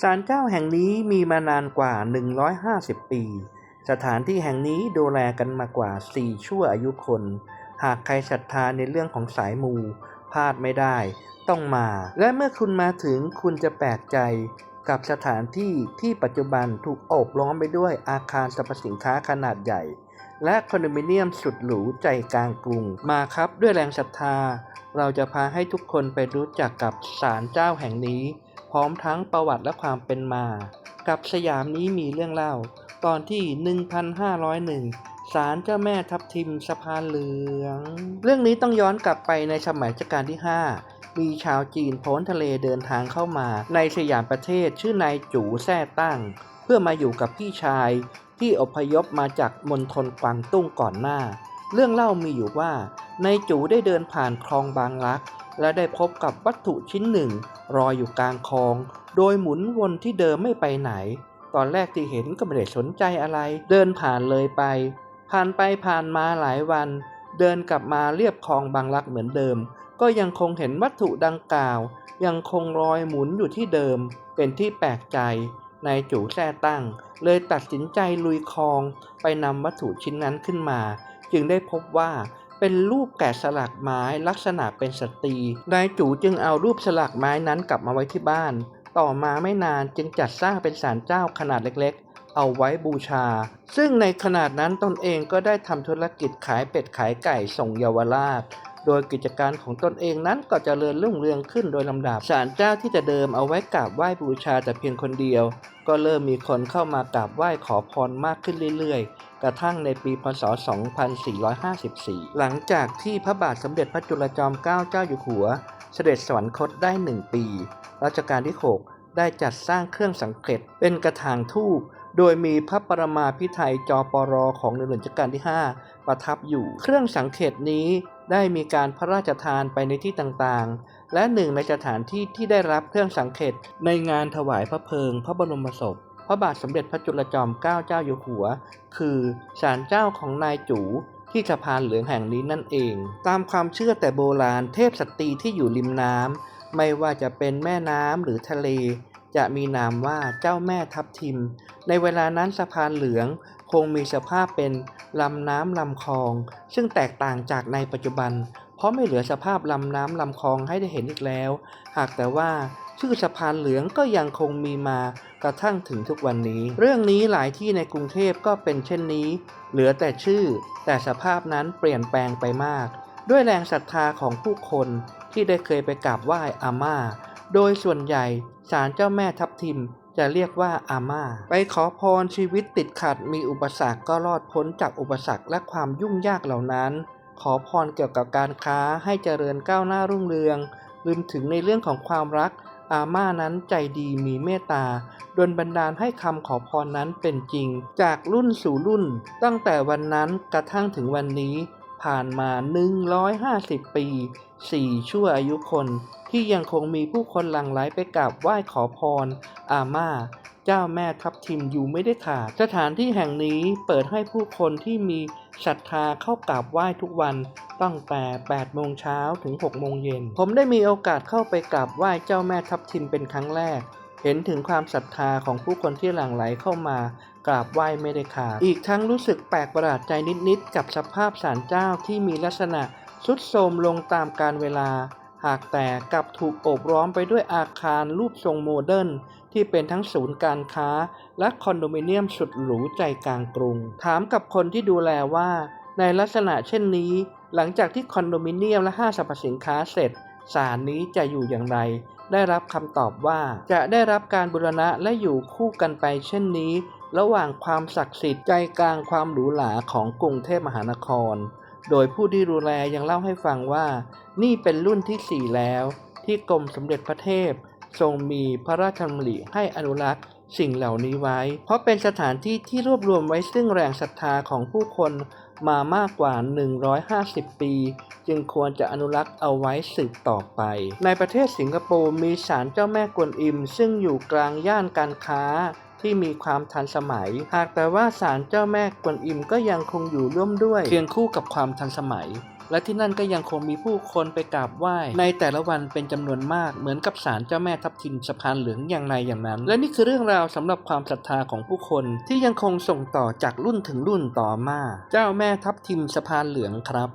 ศาลเจ้าแห่งนี้มีมานานกว่า 150 ปี สถานที่แห่งนี้ดูแลกันมากว่า 4 ชั่วอายุคน หากใครศรัทธาในเรื่องของสายมูพลาดไม่ได้ ต้องมา และเมื่อคุณมาถึงคุณจะแปลกใจกับสถานที่ที่ปัจจุบันถูกโอบล้อมไปด้วยอาคารสรรพสินค้าขนาดใหญ่ และคอนโดมิเนียมสุดหรูใจกลางกรุง มาครับด้วยแรงศรัทธา เราจะพาให้ทุกคนไปรู้จักกับศาลเจ้าแห่งนี้ ร้อมทั้งประวัติและความเป็นมา กับสยามนี้มีเรื่องเล่า ตอนที่ 1501ศาลเจ้าแม่ทับทิมสะพานเหลือง เรื่องนี้ต้องย้อนกลับไปในสมัยรัชกาลที่ 5 มีชาวจีนพ้นทะเลเดินทางเข้ามา ในสยามประเทศชื่อนายจูแซ่ตั้ง เพื่อมาอยู่กับพี่ชายที่อพยพมาจากมณฑลกวางตุ้งก่อนหน้า เรื่องเล่ามีอยู่ว่า นายจูได้เดินผ่านคลองบางรัก และได้พบกับวัตถุชิ้นหนึ่งรอยอยู่กลางคลอง โดยหมุนวนที่เดิมไม่ไปไหน ตอนแรกที่เห็นก็ไม่ได้สนใจอะไร เดินผ่านเลยไป ผ่านไปผ่านมาหลายวัน เดินกลับมาเรียบคลองบางรักเหมือนเดิม ก็ยังคงเห็นวัตถุดังกล่าว ยังคงรอยหมุนอยู่ที่เดิม เป็นที่แปลกใจนายจู่แท้ตั้ง เลยตัดสินใจลุยคลองไปนำวัตถุชิ้นนั้นขึ้นมา จึงได้พบว่า เป็นรูปแกะสลักไม้ลักษณะเป็นสตรีนายจูจึงเอารูปสลักไม้นั้นกลับมาไว้ที่บ้าน ต่อมาไม่นานจึงจัดสร้างเป็นศาลเจ้าขนาดเล็กๆ เอาไว้บูชา ซึ่งในขนาดนั้นตนเองก็ได้ทำธุรกิจขายเป็ดขายไก่ส่งเยาวราชโดยกิจการของตนเองนั้นก็จเจริญรุ่งเรืองขึ้นโดยลำดับศาลเจ้าที่จะเดิมเอาไว้กราบไหว้บูชาแต่เพียงคนเดียว ก็เริ่มมีคนเข้ามากราบไหว้ขอพรมากขึ้นเรื่อยๆ กระทั่งในปีพศ 2454 หลังจากที่พระบาทสมเด็จพระจุลจอมเกล้าเจ้าอยู่หัว เสด็จสวรรคตได้หนึ่งปี รัชกาลที่ 6 ได้จัดสร้างเครื่องสังเกตเป็นกระถางทูปโดยมีพระปรมาภิไธยจอปรของในหลวงรัชกาลที่ 5 ประทับอยู่ เครื่องสังเกตนี้ได้มีการพระราชทานไปในที่ต่างๆ และหนึ่งในสถานที่ที่ได้รับเครื่องสังเกตในงานถวายพระเพลิงพระบรมศพ พระบาทสมเด็จพระจุลจอมเกล้าเจ้าอยู่หัว คือศาลเจ้าของนายจูที่สะพานเหลืองแห่งนี้นั่นเอง ตามความเชื่อแต่โบราณเทพสตรีที่อยู่ริมน้ำไม่ว่าจะเป็นแม่น้ำหรือทะเล จะมีนามว่าเจ้าแม่ทับทิม ในเวลานั้นสะพานเหลืองคงมีสภาพเป็นลำน้ำลำคลอง ซึ่งแตกต่างจากในปัจจุบัน เพราะไม่เหลือสภาพลำน้ำลำคลองให้ได้เห็นอีกแล้ว หากแต่ว่า ชื่อสะพานเหลืองก็ยังคงมีมากระทั่งถึงทุกวันนี้ เรื่องนี้หลายที่ในกรุงเทพก็เป็นเช่นนี้ เหลือแต่ชื่อ แต่สภาพนั้นเปลี่ยนแปลงไปมาก ด้วยแรงศรัทธาของผู้คนที่ได้เคยไปกราบไหว้อาม่า โดยส่วนใหญ่ศาลเจ้าแม่ทับทิมจะเรียกว่าอาม่า ไปขอพรชีวิตติดขัดมีอุปสรรคก็รอดพ้นจากอุปสรรคและความยุ่งยากเหล่านั้น ขอพรเกี่ยวกับการค้าให้เจริญก้าวหน้ารุ่งเรืองรวมถึงในเรื่องของความรัก อาม่านั้นใจดีมีเมตตาดลบันดาลให้คำขอพรนั้นเป็นจริง จากรุ่นสู่รุ่น ตั้งแต่วันนั้นกระทั่งถึงวันนี้ ผ่านมา 150 ปี 4 ชั่วอายุคน ที่ยังคงมีผู้คนหลั่งไหลไปกราบไหว้ขอพร อาม่า เจ้าแม่ทับทิมอยู่ไม่ได้ขาด สถานที่แห่งนี้เปิดให้ผู้คนที่มีศรัทธาเข้ากราบไหว้ทุกวันตั้งแต่ 8 โมงเช้าถึง 6 โมงเย็น ผมได้มีโอกาสเข้าไปกราบไหว้เจ้าแม่ทับทิมเป็นครั้งแรก เห็นถึงความศรัทธาของผู้คนที่หลั่งไหลเข้ามากราบไหว้ไม่ได้ขาด อีกทั้งรู้สึกแปลกประหลาดใจนิดๆกับสภาพศาลเจ้าที่มีลักษณะทรุดโทรมลงตามกาลเวลา หากแต่กลับถูกโอบล้อมไปด้วยอาคารรูปทรงโมเดิร์นที่เป็นทั้งศูนย์การค้า และคอนโดมิเนียมสุดหรูใจกลางกรุง ถามกับคนที่ดูแลว่า ในลักษณะเช่นนี้ หลังจากที่คอนโดมิเนียมและห้างสรรพสินค้าเสร็จศาลนี้จะอยู่อย่างไร ได้รับคำตอบว่า จะได้รับการบูรณะและอยู่คู่กันไปเช่นนี้ ระหว่างความศักดิ์สิทธิ์ใจกลางความหรูหราของกรุงเทพมหานคร โดยผู้ที่ดูแลยังเล่าให้ฟังว่า นี่เป็นรุ่นที่ 4 แล้ว ที่กรมสมเด็จพระเทพ ทรงมีพระราชดำริให้อนุรักษ์สิ่งเหล่านี้ไว้ เพราะเป็นสถานที่ที่รวบรวมไว้ซึ่งแรงศรัทธาของผู้คนมามากกว่า 150 ปี จึงควรจะอนุรักษ์เอาไว้สืบต่อไป ในประเทศสิงคโปร์มีศาลเจ้าแม่กวนอิม ซึ่งอยู่กลางย่านการค้าที่มีความทันสมัย หากแต่ว่าศาลเจ้าแม่กวนอิมก็ยังคงอยู่ร่วมด้วยเคียงคู่กับความทันสมัย และที่นั่นก็ยังคงมีผู้คนไปกราบไหว้ในแต่ละวันเป็นจำนวนมากเหมือนกับศาลเจ้าแม่ทับทิมสะพานเหลืองอย่างไรอย่างนั้น และนี่คือเรื่องราวสำหรับความศรัทธาของผู้คนที่ยังคงส่งต่อจากรุ่นถึงรุ่นต่อมา เจ้าแม่ทับทิมสะพานเหลืองครับ